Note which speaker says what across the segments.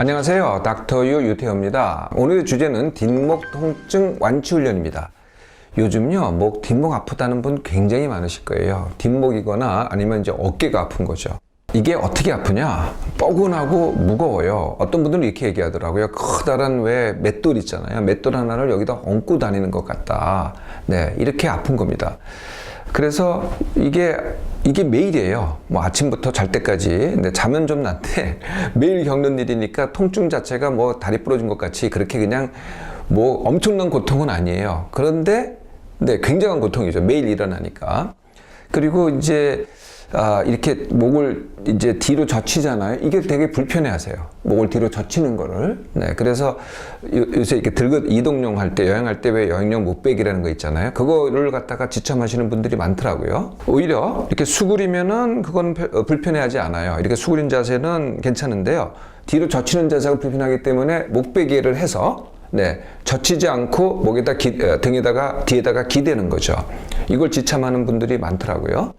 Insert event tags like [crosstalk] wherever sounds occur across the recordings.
Speaker 1: 안녕하세요. 닥터유 유태호입니다. 오늘의 주제는 뒷목 통증 완치 훈련입니다. 요즘요, 목, 뒷목 아프다는 분 굉장히 많으실 거예요. 뒷목이거나 아니면 이제 어깨가 아픈 거죠. 이게 어떻게 아프냐? 뻐근하고 무거워요. 어떤 분들은 이렇게 얘기하더라고요. 커다란 왜 맷돌 있잖아요. 맷돌 하나를 여기다 얹고 다니는 것 같다. 네, 이렇게 아픈 겁니다. 그래서 이게 이게 매일이에요. 뭐 아침부터 잘 때까지. 근데 자면 좀 낫대. [laughs] 매일 겪는 일이니까 통증 자체가 뭐 다리 부러진 것 같이 그렇게 그냥 뭐 엄청난 고통은 아니에요. 그런데 네, 굉장한 고통이죠. 매일 일어나니까. 그리고 이제 아, 이렇게 목을 이제 뒤로 젖히잖아요. 이게 되게 불편해 하세요. 목을 뒤로 젖히는 거를. 네. 그래서 요, 요새 이렇게 들고 이동용 할 때, 여행할 때 왜 여행용 목베기라는 거 있잖아요. 그거를 갖다가 지참하시는 분들이 많더라고요. 오히려 이렇게 수그리면은 그건 별- 어, 불편해 하지 않아요. 이렇게 수그린 자세는 괜찮은데요. 뒤로 젖히는 자세가 불편하기 때문에 목베개를 해서 네, 젖히지 않고 목에다 기, 어, 등에다가 뒤에다가 기대는 거죠. 이걸 지참하는 분들이 많더라고요.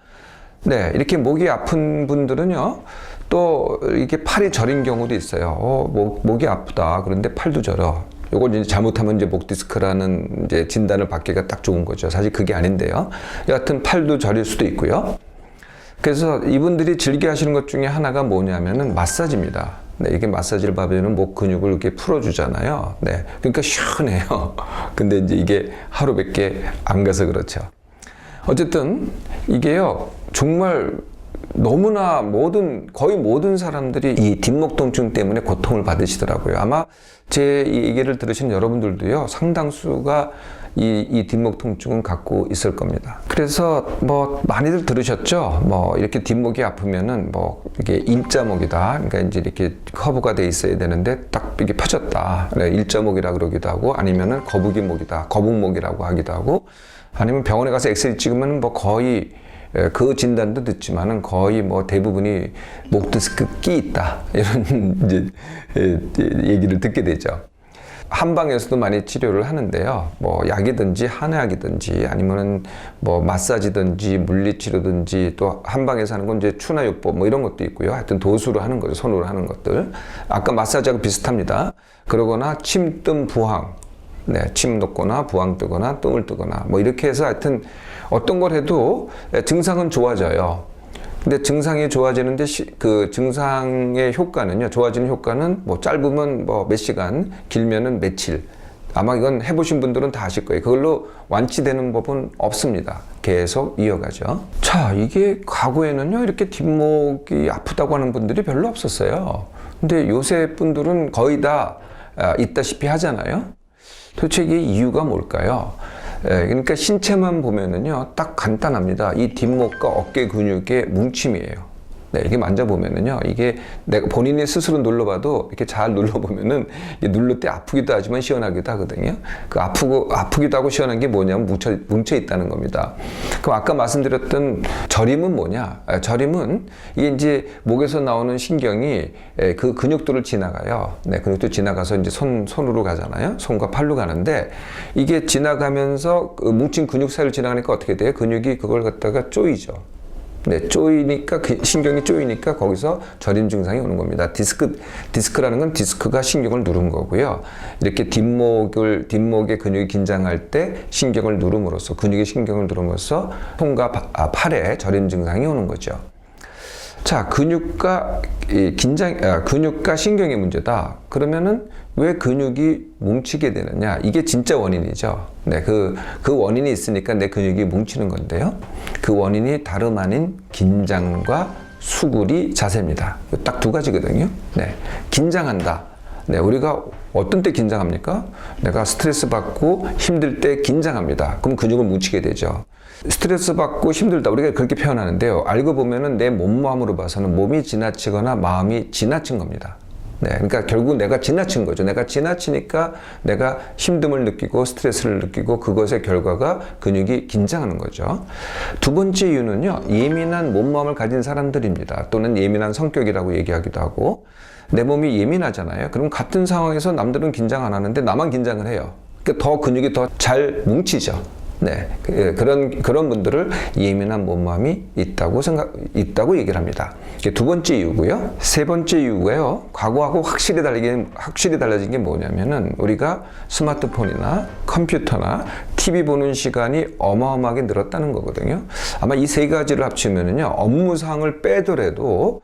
Speaker 1: 네, 이렇게 목이 아픈 분들은요, 또 이게 팔이 저린 경우도 있어요. 어, 목, 목이 아프다. 그런데 팔도 저려. 요걸 이제 잘못하면 이제 목 디스크라는 이제 진단을 받기가 딱 좋은 거죠. 사실 그게 아닌데요. 여하튼 팔도 저릴 수도 있고요. 그래서 이분들이 즐겨 하시는 것 중에 하나가 뭐냐면은 마사지입니다. 네, 이게 마사지를 받으면 목 근육을 이렇게 풀어주잖아요. 네, 그러니까 시원해요. [laughs] 근데 이제 이게 하루 밖에 안 가서 그렇죠. 어쨌든 이게요 정말 너무나 모든 거의 모든 사람들이 이 뒷목 통증 때문에 고통을 받으시더라고요. 아마 제이 얘기를 들으신 여러분들도요 상당수가 이, 이 뒷목 통증은 갖고 있을 겁니다. 그래서 뭐 많이들 들으셨죠? 뭐 이렇게 뒷목이 아프면은 뭐 이게 일자목이다. 그러니까 이제 이렇게 커브가 돼 있어야 되는데 딱 이게 펴졌다. 네, 일자목이라 그러기도 하고 아니면은 거북이목이다. 거북목이라고 하기도 하고 아니면 병원에 가서 엑스레이 찍으면 뭐 거의 예, 그 진단도 듣지만은 거의 뭐 대부분이 목 디스크 끼 있다 [laughs] 이런 이제 예, 얘기를 듣게 되죠. 한방에서도 많이 치료를 하는데요. 뭐 약이든지 한약이든지 아니면은 뭐 마사지든지 물리치료든지 또 한방에서 하는 건 이제 추나요법 뭐 이런 것도 있고요. 하여튼 도수로 하는 거죠. 손으로 하는 것들. 아까 마사지하고 비슷합니다. 그러거나 침뜸 부항 네, 침 놓거나 부항 뜨거나 뜸을 뜨거나 뭐 이렇게 해서 하여튼 어떤 걸 해도 증상은 좋아져요. 근데 증상이 좋아지는데 시, 그 증상의 효과는요. 좋아지는 효과는 뭐 짧으면 뭐 몇 시간, 길면은 며칠. 아마 이건 해보신 분들은 다 아실 거예요. 그걸로 완치되는 법은 없습니다. 계속 이어가죠. 자, 이게 과거에는요, 이렇게 뒷목이 아프다고 하는 분들이 별로 없었어요. 근데 요새 분들은 거의 다 아, 있다시피 하잖아요. 도대체 이게 이유가 뭘까요? 예, 그러니까 신체만 보면은요, 딱 간단합니다. 이 뒷목과 어깨 근육의 뭉침이에요. 네, 이게 만져보면은요, 이게 내가 본인이 스스로 눌러봐도 이렇게 잘 눌러보면은 누를 때 아프기도 하지만 시원하기도 하거든요. 그 아프고, 아프기도 하고 시원한 게 뭐냐면 뭉쳐, 뭉쳐 있다는 겁니다. 그럼 아까 말씀드렸던 저림은 뭐냐? 아, 저림은 이게 이제 목에서 나오는 신경이 예, 그 근육들을 지나가요. 네, 근육도 지나가서 이제 손, 손으로 가잖아요. 손과 팔로 가는데 이게 지나가면서 그 뭉친 근육 사이를 지나가니까 어떻게 돼요? 근육이 그걸 갖다가 쪼이죠. 네, 쪼이니까 그 신경이 쪼이니까 거기서 저림 증상이 오는 겁니다. 디스크 디스크라는 건 디스크가 신경을 누른 거고요. 이렇게 뒷목을 뒷목의 근육이 긴장할 때 신경을 누름으로써 근육의 신경을 누름으로써 손과 바- 아, 팔에 저림 증상이 오는 거죠. 자, 근육과 이 긴장, 아, 근육과 신경의 문제다. 그러면은 왜 근육이 뭉치게 되느냐? 이게 진짜 원인이죠. 네, 그, 그 원인이 있으니까 내 근육이 뭉치는 건데요. 그 원인이 다름 아닌 긴장과 수구리 자세입니다. 딱 두 가지거든요. 네, 긴장한다. 네, 우리가 어떤 때 긴장합니까? 내가 스트레스 받고 힘들 때 긴장합니다. 그럼 근육을 뭉치게 되죠. 스트레스 받고 힘들다. 우리가 그렇게 표현하는데요. 알고 보면은 내 몸마음으로 봐서는 몸이 지나치거나 마음이 지나친 겁니다. 네, 그러니까 결국 내가 지나친 거죠. 내가 지나치니까 내가 힘듦을 느끼고 스트레스를 느끼고 그것의 결과가 근육이 긴장하는 거죠. 두 번째 이유는요, 예민한 몸마음을 가진 사람들입니다. 또는 예민한 성격이라고 얘기하기도 하고, 내 몸이 예민하잖아요. 그럼 같은 상황에서 남들은 긴장 안 하는데 나만 긴장을 해요. 그러니까 더 근육이 더 잘 뭉치죠. 네, 그, 예, 그런 그런 분들을 예민한 몸맘이 있다고 생각 있다고 얘기를 합니다. 두 번째 이유고요. 세 번째 이유가요. 과거하고 확실히 달리게 확실히 달라진 게 뭐냐면은 우리가 스마트폰이나 컴퓨터나 TV 보는 시간이 어마어마하게 늘었다는 거거든요. 아마 이 세 가지를 합치면은요 업무상을 빼더라도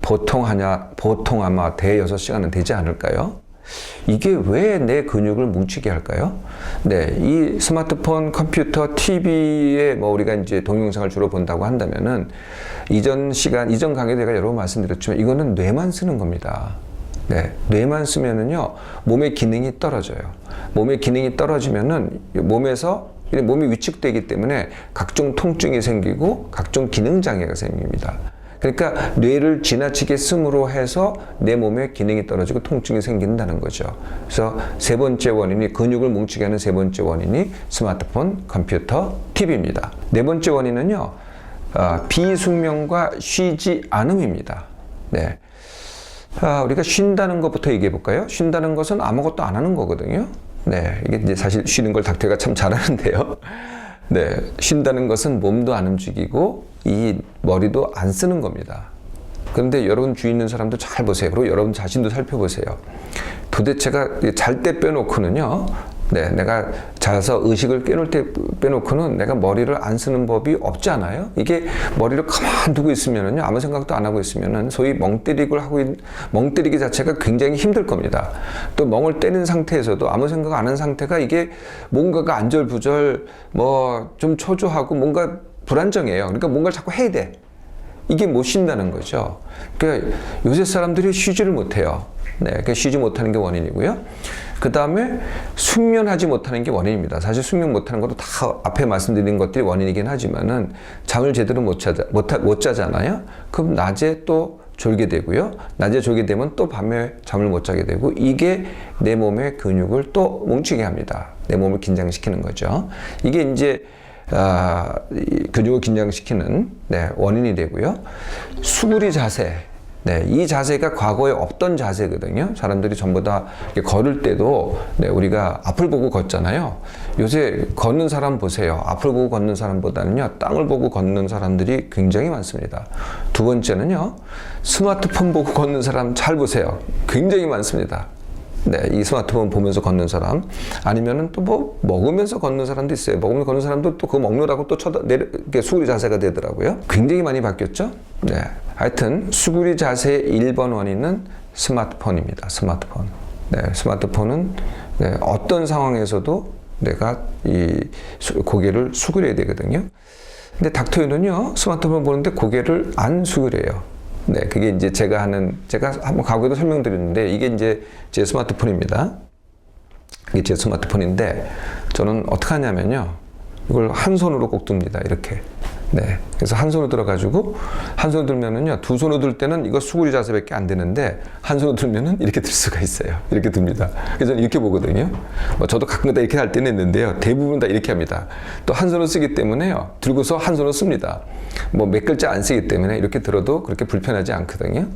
Speaker 1: 보통 하냐 보통 아마 대 여섯 시간은 되지 않을까요? 이게 왜 내 근육을 뭉치게 할까요? 네, 이 스마트폰, 컴퓨터, TV에 뭐 우리가 이제 동영상을 주로 본다고 한다면은 이전 시간, 이전 강의에 제가 여러 번 말씀드렸지만 이거는 뇌만 쓰는 겁니다. 네, 뇌만 쓰면은요 몸의 기능이 떨어져요. 몸의 기능이 떨어지면은 몸에서 이 몸이 위축되기 때문에 각종 통증이 생기고 각종 기능 장애가 생깁니다. 그러니까 뇌를 지나치게 씀으로 해서 내 몸의 기능이 떨어지고 통증이 생긴다는 거죠. 그래서 세 번째 원인이 근육을 뭉치게 하는 세 번째 원인이 스마트폰, 컴퓨터, TV입니다. 네 번째 원인은요, 아, 비숙면과 쉬지 않음입니다. 네. 아, 우리가 쉰다는 것부터 얘기해 볼까요? 쉰다는 것은 아무것도 안 하는 거거든요. 네, 이게 이제 사실 쉬는 걸 닥터가 참 잘하는데요. 네, 쉰다는 것은 몸도 안 움직이고 이 머리도 안 쓰는 겁니다. 그런데 여러분 주위 있는 사람도 잘 보세요. 그리고 여러분 자신도 살펴보세요. 도대체가 잘 때 빼놓고는요. 네, 내가 자서 의식을 깨놓을 때 빼놓고는 내가 머리를 안 쓰는 법이 없지 않아요? 이게 머리를 가만 두고 있으면은요, 아무 생각도 안 하고 있으면은 소위 멍 때리기를 하고 있, 멍 때리기 자체가 굉장히 힘들 겁니다. 또 멍을 때린 상태에서도 아무 생각 안 한 상태가 이게 뭔가가 안절부절 뭐 좀 초조하고 뭔가 불안정해요. 그러니까 뭔가를 자꾸 해야 돼. 이게 못 쉰다는 거죠. 그러니까 요새 사람들이 쉬지를 못해요. 네, 그러니까 쉬지 못하는 게 원인이고요. 그 다음에 숙면하지 못하는 게 원인입니다. 사실 숙면 못하는 것도 다 앞에 말씀드린 것들이 원인이긴 하지만은 잠을 제대로 못, 자자, 못, 하- 못 자잖아요. 그럼 낮에 또 졸게 되고요. 낮에 졸게 되면 또 밤에 잠을 못 자게 되고 이게 내 몸의 근육을 또 뭉치게 합니다. 내 몸을 긴장시키는 거죠. 이게 이제 아, 이 근육을 긴장시키는 네, 원인이 되고요. 수구리 자세. 네, 이 자세가 과거에 없던 자세거든요. 사람들이 전부 다 걸을 때도 네, 우리가 앞을 보고 걷잖아요. 요새 걷는 사람 보세요. 앞을 보고 걷는 사람보다는요, 땅을 보고 걷는 사람들이 굉장히 많습니다. 두 번째는요, 스마트폰 보고 걷는 사람 잘 보세요. 굉장히 많습니다. 네, 이 스마트폰 보면서 걷는 사람 아니면은 또 뭐 먹으면서 걷는 사람도 있어요. 먹으면서 걷는 사람도 또 그거 먹느라고 또 쳐다 내려 이렇게 수구리 자세가 되더라고요. 굉장히 많이 바뀌었죠. 네, 하여튼 수구리 자세의 1번 원인은 스마트폰입니다. 스마트폰. 네, 스마트폰은 네, 어떤 상황에서도 내가 이 수- 고개를 수그려야 되거든요. 근데 닥터유는요 스마트폰 보는데 고개를 안 수그려요. 네, 그게 이제 제가 하는 제가 한번 과거에도 설명드렸는데 이게 이제 제 스마트폰입니다. 이게 제 스마트폰인데 저는 어떻게 하냐면요 이걸 한 손으로 꼭 듭니다 이렇게. 네, 그래서 한 손으로 들어가지고 한 손으로 들면은요 두 손으로 들 때는 이거 수구리 자세밖에 안 되는데 한 손으로 들면은 이렇게 들 수가 있어요. 이렇게 듭니다. 그래서 저는 이렇게 보거든요. 뭐 저도 가끔가다 이렇게 할 때는 있는데요. 대부분 다 이렇게 합니다. 또 한 손으로 쓰기 때문에요. 들고서 한 손으로 씁니다. 뭐 몇 글자 안 쓰기 때문에 이렇게 들어도 그렇게 불편하지 않거든요.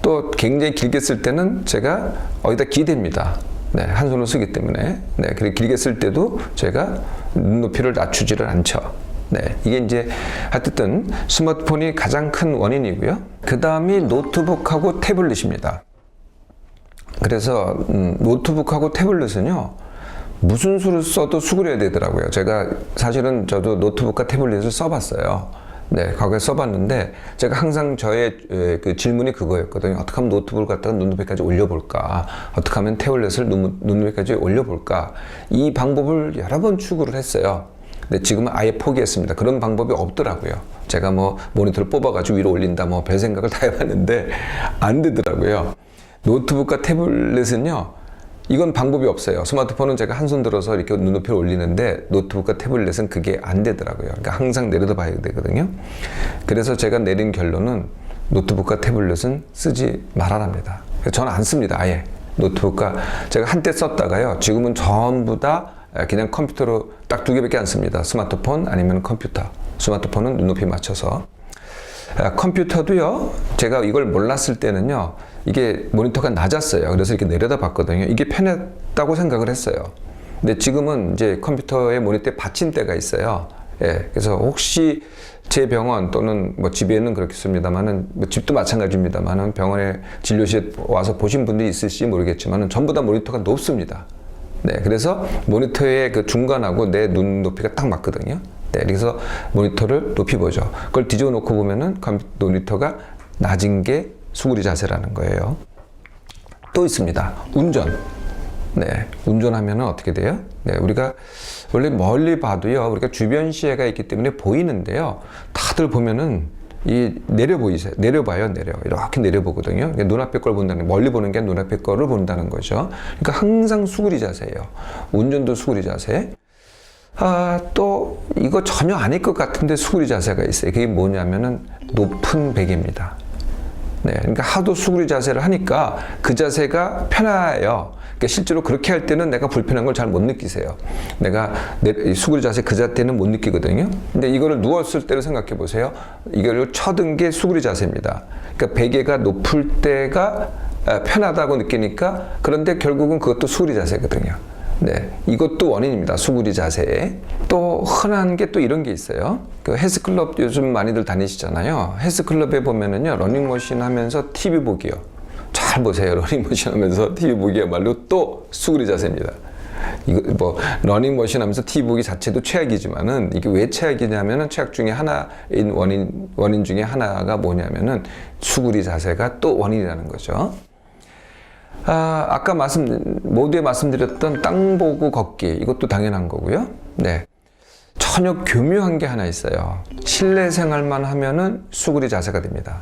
Speaker 1: 또 굉장히 길게 쓸 때는 제가 어디다 기댑니다. 네, 한 손으로 쓰기 때문에. 네, 그리고 길게 쓸 때도 제가 눈높이를 낮추지를 않죠. 네, 이게 이제 하여튼 스마트폰이 가장 큰 원인이고요. 그 다음이 노트북하고 태블릿입니다. 그래서 음, 노트북하고 태블릿은요 무슨 수를 써도 수그려야 되더라고요. 제가 사실은 저도 노트북과 태블릿을 써봤어요. 네, 과거에 써봤는데 제가 항상 저의 에, 그 질문이 그거였거든요. 어떻게 하면 노트북을 갖다가 눈높이까지 올려볼까? 어떻게 하면 태블릿을 눈, 눈높이까지 올려볼까? 이 방법을 여러 번 추구를 했어요. 근데 지금은 아예 포기했습니다. 그런 방법이 없더라고요. 제가 뭐 모니터를 뽑아가지고 위로 올린다, 뭐 별 생각을 [laughs] 다 해봤는데 안 되더라고요. 노트북과 태블릿은요, 이건 방법이 없어요. 스마트폰은 제가 한 손 들어서 이렇게 눈높이를 올리는데 노트북과 태블릿은 그게 안 되더라고요. 그러니까 항상 내려다 봐야 되거든요. 그래서 제가 내린 결론은 노트북과 태블릿은 쓰지 말아랍니다. 저는 안 씁니다. 아예. 노트북과 제가 한때 썼다가요. 지금은 전부 다 그냥 컴퓨터로 딱 두 개밖에 안 씁니다. 스마트폰 아니면 컴퓨터. 스마트폰은 눈높이 맞춰서. 아, 컴퓨터도요, 제가 이걸 몰랐을 때는요, 이게 모니터가 낮았어요. 그래서 이렇게 내려다 봤거든요. 이게 편했다고 생각을 했어요. 근데 지금은 이제 컴퓨터에 모니터에 받침대가 있어요. 예, 그래서 혹시 제 병원 또는 뭐 집에는 그렇겠습니다만은 뭐 집도 마찬가지입니다만은 병원에 진료실에 와서 보신 분들이 있을지 모르겠지만은 전부 다 모니터가 높습니다. 네, 그래서 모니터의 그 중간하고 내 눈 높이가 딱 맞거든요. 네, 그래서 모니터를 높이 보죠. 그걸 뒤집어 놓고 보면은 모니터가 낮은 게 수구리 자세라는 거예요. 또 있습니다. 운전. 네, 운전하면 어떻게 돼요? 네, 우리가 원래 멀리 봐도요, 우리가 주변 시야가 있기 때문에 보이는데요. 다들 보면은 이 내려 보이세요? 내려봐요, 내려. 이렇게 내려보거든요. 눈앞에 걸 본다는, 멀리 보는 게 눈앞에 거를 본다는 거죠. 그러니까 항상 수구리 자세예요. 운전도 수구리 자세. 아, 또 이거 전혀 아닐 것 같은데 수구리 자세가 있어요. 그게 뭐냐면은 높은 베개입니다. 네, 그러니까 하도 수구리 자세를 하니까 그 자세가 편해요. 그러니까 실제로 그렇게 할 때는 내가 불편한 걸 잘 못 느끼세요. 내가 내, 이 수구리 자세 그 자세는 못 느끼거든요. 근데 이거를 누웠을 때를 생각해 보세요. 이걸 쳐든 게 수구리 자세입니다. 그러니까 베개가 높을 때가 아, 편하다고 느끼니까 그런데 결국은 그것도 수구리 자세거든요. 네, 이것도 원인입니다. 수구리 자세. 또 흔한 게 또 이런 게 있어요. 그 헬스클럽 요즘 많이들 다니시잖아요. 헬스클럽에 보면은요, 러닝머신 하면서 TV 보기요. 잘 보세요. [laughs] 러닝머신 하면서 TV 보기야말로 또 수구리 자세입니다. 이거 뭐 러닝머신 하면서 TV 보기 자체도 최악이지만은 이게 왜 최악이냐면은 최악 중에 하나인 원인 원인 중에 하나가 뭐냐면은 수구리 자세가 또 원인이라는 거죠. 아, 아까 말씀, 모두에 말씀드렸던 땅 보고 걷기. 이것도 당연한 거고요. 네. 전혀 교묘한 게 하나 있어요. 실내 생활만 하면은 수구리 자세가 됩니다.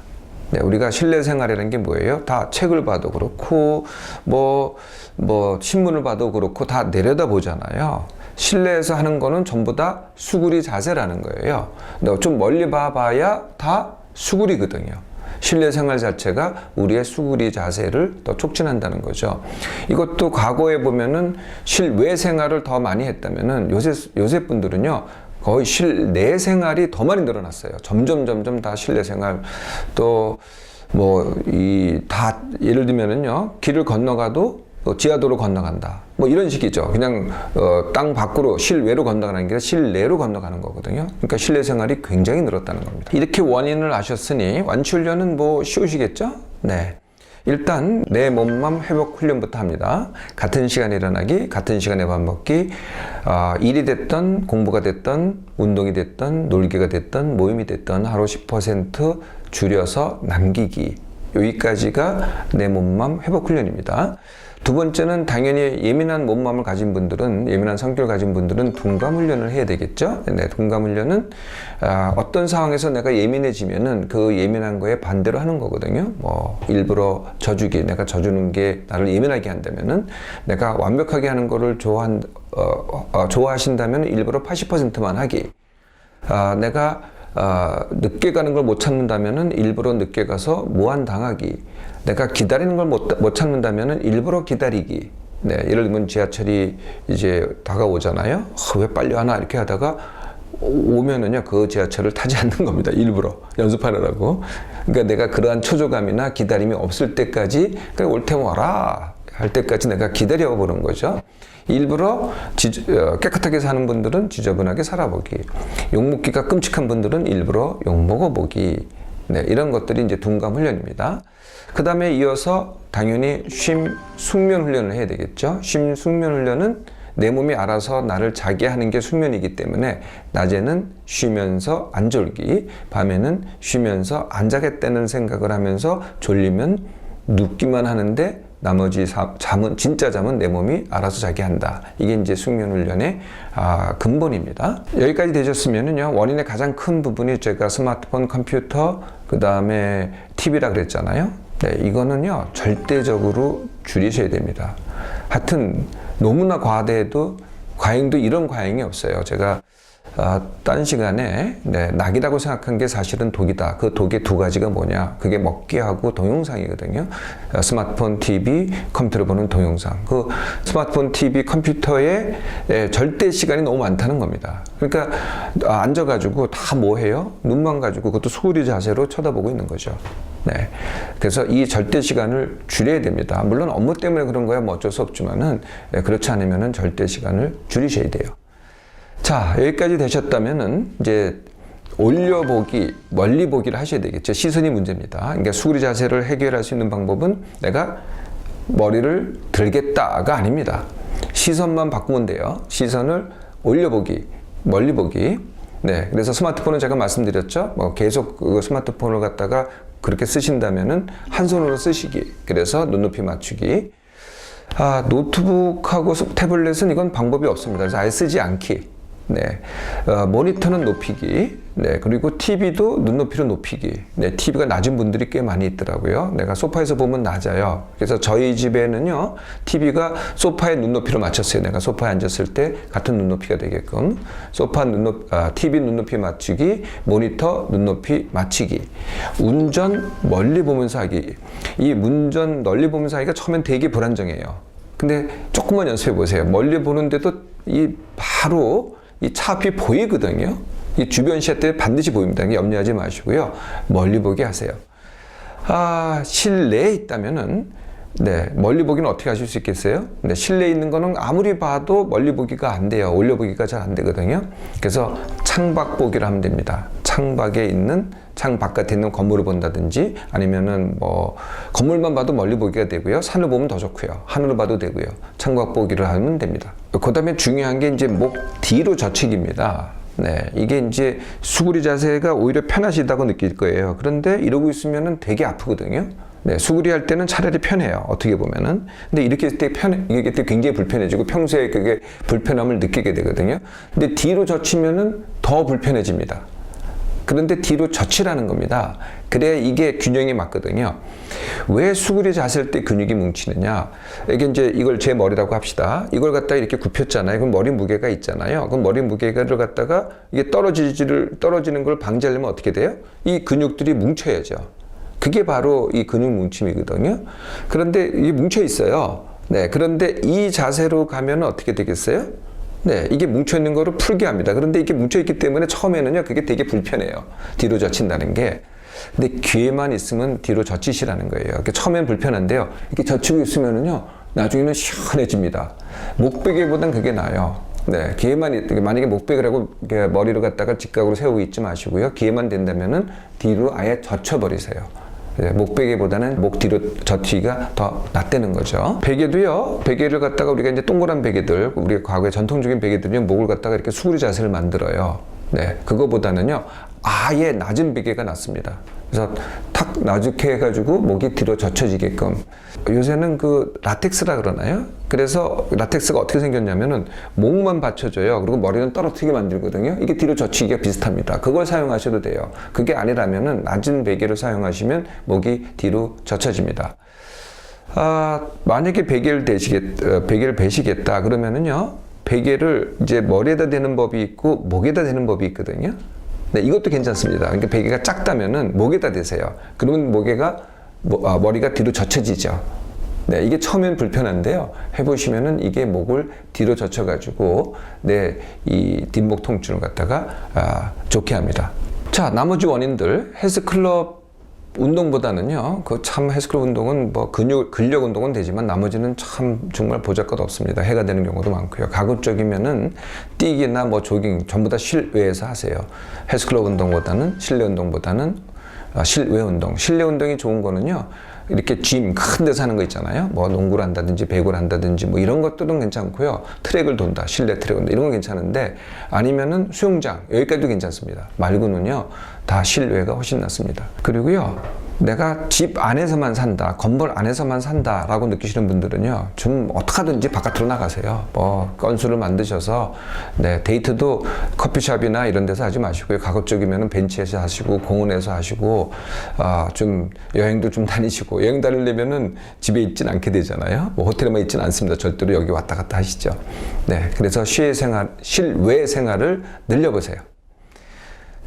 Speaker 1: 네, 우리가 실내 생활이라는 게 뭐예요? 다 책을 봐도 그렇고, 뭐, 뭐, 신문을 봐도 그렇고, 다 내려다 보잖아요. 실내에서 하는 거는 전부 다 수구리 자세라는 거예요. 근데 좀 멀리 봐봐야 다 수구리거든요. 실내 생활 자체가 우리의 수구리 자세를 더 촉진한다는 거죠. 이것도 과거에 보면은 실외 생활을 더 많이 했다면은 요새 요새 분들은요. 거의 실내 생활이 더 많이 늘어났어요. 점점 점점 다 실내 생활 또 뭐 이 다 예를 들면은요. 길을 건너가도 어, 지하도로 건너간다. 뭐 이런 식이죠. 그냥 어, 땅 밖으로 실외로 건너가는 게 실내로 건너가는 거거든요. 그러니까 실내 생활이 굉장히 늘었다는 겁니다. 이렇게 원인을 아셨으니 완치훈련은 뭐 쉬우시겠죠? 네. 일단 내 몸맘 회복 훈련부터 합니다. 같은 시간에 일어나기, 같은 시간에 밥 먹기, 어, 일이 됐던 공부가 됐던 운동이 됐던 놀기가 됐던 모임이 됐던 하루 10% 줄여서 남기기. 여기까지가 내 몸맘 회복 훈련입니다. 두 번째는 당연히 예민한 몸맘을 가진 분들은 예민한 성격을 가진 분들은 둔감 훈련을 해야 되겠죠. 네, 둔감 훈련은 아, 어떤 상황에서 내가 예민해지면은 그 예민한 거에 반대로 하는 거거든요. 뭐 일부러 져주기, 내가 져주는 게 나를 예민하게 한다면은 내가 완벽하게 하는 거를 좋아한 어, 어, 좋아하신다면 일부러 80%만 하기. 아, 내가 아, 늦게 가는 걸 못 참는다면은 일부러 늦게 가서 무한 당하기. 내가 기다리는 걸 못 못 참는다면은 일부러 기다리기. 네, 예를 들면 지하철이 이제 다가오잖아요. 아, 왜 빨리 하나 이렇게 하다가 오- 오면은요 그 지하철을 타지 [laughs] 않는 겁니다. 일부러 연습하느라고. 그러니까 내가 그러한 초조감이나 기다림이 없을 때까지 그래 올 테면 와라 할 때까지 내가 기다려 보는 거죠. 일부러 지- 어, 깨끗하게 사는 분들은 지저분하게 살아보기. 욕 먹기가 끔찍한 분들은 일부러 욕 먹어보기. 네, 이런 것들이 이제 둔감 훈련입니다. 그 다음에 이어서 당연히 쉼, 숙면 훈련을 해야 되겠죠. 쉼, 숙면 훈련은 내 몸이 알아서 나를 자게 하는 게 숙면이기 때문에 낮에는 쉬면서 안 졸기, 밤에는 쉬면서 안 자겠다는 생각을 하면서 졸리면 눕기만 하는데 나머지 사- 잠은 진짜 잠은 내 몸이 알아서 자게 한다. 이게 이제 숙면 훈련의 아, 근본입니다. 여기까지 되셨으면은요 원인의 가장 큰 부분이 제가 스마트폰, 컴퓨터, 그 다음에 TV라 그랬잖아요. 네, 이거는요 절대적으로 줄이셔야 됩니다. 하여튼 너무나 과대해도 과잉도 이런 과잉이 없어요. 제가 아, 딴 시간에 네, 낙이라고 생각한 게 사실은 독이다. 그 독의 두 가지가 뭐냐? 그게 먹기하고 동영상이거든요. 아, 스마트폰, TV, 컴퓨터로 보는 동영상. 그 스마트폰, TV, 컴퓨터에 예, 절대 시간이 너무 많다는 겁니다. 그러니까 아, 앉아가지고 다 뭐 해요? 눈만 가지고 그것도 수구리 자세로 쳐다보고 있는 거죠. 네. 그래서 이 절대 시간을 줄여야 됩니다. 물론 업무 때문에 그런 거야 뭐 어쩔 수 없지만은 네, 그렇지 않으면은 절대 시간을 줄이셔야 돼요. 자, 여기까지 되셨다면은 이제 올려보기, 멀리 보기를 하셔야 되겠죠. 시선이 문제입니다. 그러니까 수그리 자세를 해결할 수 있는 방법은 내가 머리를 들겠다가 아닙니다. 시선만 바꾸면 돼요. 시선을 올려보기, 멀리 보기. 네. 그래서 스마트폰은 제가 말씀드렸죠. 뭐 계속 그 스마트폰을 갖다가 그렇게 쓰신다면은 한 손으로 쓰시기. 그래서 눈높이 맞추기. 아, 노트북하고 스- 태블릿은 이건 방법이 없습니다. 그래서 아예 쓰지 않기. 네. 어, 모니터는 높이기. 네. 그리고 TV도 눈높이로 높이기. 네. TV가 낮은 분들이 꽤 많이 있더라고요. 내가 소파에서 보면 낮아요. 그래서 저희 집에는요, TV가 소파의 눈높이로 맞췄어요. 내가 소파에 앉았을 때 같은 눈높이가 되게끔. 소파 눈높이, 아, TV 눈높이 맞추기, 모니터 눈높이 맞추기. 운전 멀리 보면서 하기. 이 운전 멀리 보면서 하기가 처음엔 되게 불안정해요. 근데 조금만 연습해 보세요. 멀리 보는데도 이 바로 이차 앞이 보이거든요. 이 주변 시야 때 반드시 보입니다. 염려하지 마시고요. 멀리 보기 하세요. 아, 실내에 있다면은 네, 멀리 보기는 어떻게 하실 수 있겠어요? 네, 실내에 있는 거는 아무리 봐도 멀리 보기가 안 돼요. 올려 보기가 잘 안 되거든요. 그래서 창밖 보기를 하면 됩니다. 창밖에 있는 창 바깥에 있는 건물을 본다든지 아니면은 뭐 건물만 봐도 멀리 보기가 되고요. 산을 보면 더 좋고요. 하늘을 봐도 되고요. 창밖 보기를 하면 됩니다. 그 다음에 중요한 게 이제 목 뒤로 젖히기입니다. 네, 이게 이제 수구리 자세가 오히려 편하시다고 느낄 거예요. 그런데 이러고 있으면은 되게 아프거든요. 네, 수구리 할 때는 차라리 편해요. 어떻게 보면은. 근데 이렇게 했을 때 편해, 이게 때 굉장히 불편해지고 평소에 그게 불편함을 느끼게 되거든요. 근데 뒤로 젖히면은 더 불편해집니다. 그런데 뒤로 젖히라는 겁니다. 그래야 이게 균형이 맞거든요. 왜 수그리 자셀 때 근육이 뭉치느냐? 이게 이제 이걸 제 머리라고 합시다. 이걸 갖다가 이렇게 굽혔잖아요. 그럼 머리 무게가 있잖아요. 그럼 머리 무게를 갖다가 이게 떨어지지를 떨어지는 걸 방지하려면 어떻게 돼요? 이 근육들이 뭉쳐야죠. 그게 바로 이 근육 뭉침이거든요. 그런데 이게 뭉쳐 있어요. 네. 그런데 이 자세로 가면 어떻게 되겠어요? 네, 이게 뭉쳐 있는 거를 풀게 합니다. 그런데 이게 뭉쳐 있기 때문에 처음에는요, 그게 되게 불편해요. 뒤로 젖힌다는 게. 근데 기회만 있으면 뒤로 젖히시라는 거예요. 처음엔 불편한데요. 이렇게 젖히고 있으면은요, 나중에는 시원해집니다. 목베개보단 그게 나아요. 네, 있, 만약에 목베개를 하고 머리를 갖다가 직각으로 세우고 있지 마시고요. 기회만 된다면은 뒤로 아예 젖혀버리세요. 네, 목베개보다는 목 뒤로 젖히기가 더 낫다는 거죠. 베개도요, 베개를 갖다가 우리가 이제 동그란 베개들, 우리가 과거에 전통적인 베개들은 목을 갖다가 이렇게 수그리 자세를 만들어요. 네, 그거보다는요, 아예 낮은 베개가 낫습니다. 그래서 탁 나죽게 해가지고 목이 뒤로 젖혀지게끔. 요새는 그 라텍스라 그러나요? 그래서 라텍스가 어떻게 생겼냐면은 목만 받쳐줘요. 그리고 머리는 떨어뜨리게 만들거든요. 이게 뒤로 젖히기가 비슷합니다. 그걸 사용하셔도 돼요. 그게 아니라면은 낮은 베개를 사용하시면 목이 뒤로 젖혀집니다. 아, 만약에 베개를 대시겠, 어, 베개를 베시겠다 그러면은요, 베개를 이제 머리에다 대는 법이 있고 목에다 대는 법이 있거든요. 네, 이것도 괜찮습니다. 그러니까 베개가 작다면은 목에다 대세요. 그러면 목에가 뭐, 아, 머리가 뒤로 젖혀지죠. 네, 이게 처음엔 불편한데요. 해보시면은 이게 목을 뒤로 젖혀가지고 네, 이 뒷목 통증을 갖다가 아, 좋게 합니다. 자, 나머지 원인들 헬스클럽 운동보다는요, 그 참 헬스클럽 운동은 뭐 근육, 근력 운동은 되지만 나머지는 참 정말 보잘것 없습니다. 해가 되는 경우도 많고요. 가급적이면은 뛰기나 뭐 조깅 전부 다 실외에서 하세요. 헬스클럽 운동보다는 실내 운동보다는 아, 실외 운동. 실내 운동이 좋은 거는요, 이렇게 짐 큰 데서 하는 거 있잖아요. 뭐 농구를 한다든지 배구를 한다든지 뭐 이런 것들은 괜찮고요. 트랙을 돈다. 실내 트랙 돈다. 이런 건 괜찮은데 아니면은 수영장 여기까지도 괜찮습니다. 말고는요. 다 실외가 훨씬 낫습니다. 그리고요. 내가 집 안에서만 산다, 건물 안에서만 산다 라고 느끼시는 분들은요, 좀 어떻게든지 바깥으로 나가세요. 뭐 건수를 만드셔서 네 데이트도 커피숍이나 이런 데서 하지 마시고요. 가급적이면은 벤치에서 하시고 공원에서 하시고 아, 좀 여행도 좀 다니시고 여행 다니려면은 집에 있진 않게 되잖아요. 뭐 호텔에만 있진 않습니다. 절대로 여기 왔다 갔다 하시죠. 네, 그래서 실외 생활, 실외 생활을 늘려보세요.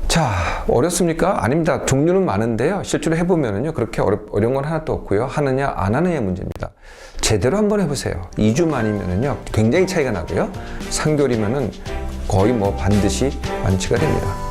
Speaker 1: 자, 어렵습니까? 아닙니다. 종류는 많은데요. 실제로 해보면은요, 그렇게 어렵, 어려운 건 하나도 없고요. 하느냐, 안 하느냐의 문제입니다. 제대로 한번 해보세요. 2주 만이면은요, 굉장히 차이가 나고요. 3개월이면은 거의 뭐 반드시 완치가 됩니다.